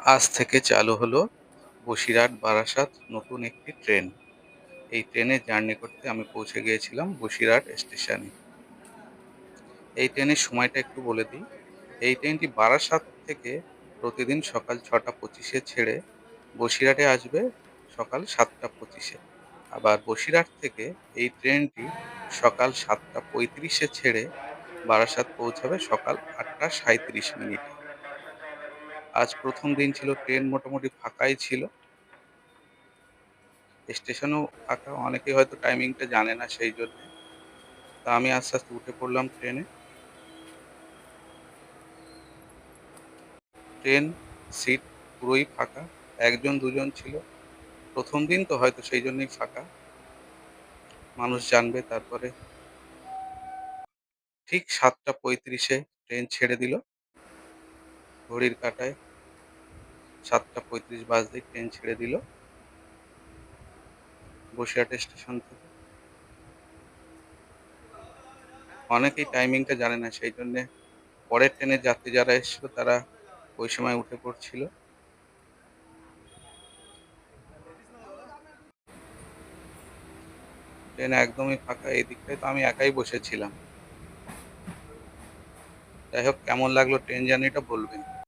আজ থেকে চালু হলো বসিরহাট বারাসাত নতুন একটি ট্রেন। এই ট্রেনে জার্নি করতে আমি পৌঁছে গিয়েছিলাম বসিরহাট স্টেশনে। এই ট্রেনের সময়টা একটু বলে দিই। এই ট্রেনটি বারাসাত থেকে প্রতিদিন সকাল ছটা পঁচিশে ছেড়ে বসিরহাটে আসবে সকাল সাতটা পঁচিশে। আবার বসিরহাট থেকে এই ট্রেনটি সকাল সাতটা পঁয়ত্রিশে ছেড়ে বারাসাত পৌঁছাবে সকাল আটটা সাঁইত্রিশ মিনিটে। আজ প্রথম দিন ছিল, ট্রেন মোটামুটি ফাঁকাই ছিল। স্টেশনও ফাঁকা, অনেকেই হয়তো টাইমিংটা জানে না সেই জন্যে। তা আমি আস্তে আস্তে উঠে পড়লাম ট্রেনে। ট্রেন, সিট পুরোই ফাঁকা, একজন, দুজন ছিল। প্রথম দিন তো হয়তো সেই জন্যই ফাঁকা। মানুষ জানবে তারপরে। ঠিক সাতটা পঁয়ত্রিশে ট্রেন ছেড়ে দিল। ঘড়ির কাঁটায় সাতটা পঁয়ত্রিশ বাজতেই ট্রেন ছেড়ে দিল। বসিরহাট স্টেশন থেকে। অনেকেই টাইমিংটা জানে না, সেই জন্যে পরের ট্রেনের যাত্রী যারা এসেছিল, তারা ওই সময় উঠে পড়ছিল। ট্রেন একদমই ফাঁকা, এই দিকটায় তো আমি একাই বসেছিলাম। যাই হোক, কেমন লাগল ট্রেন জার্নিটা বলবেন?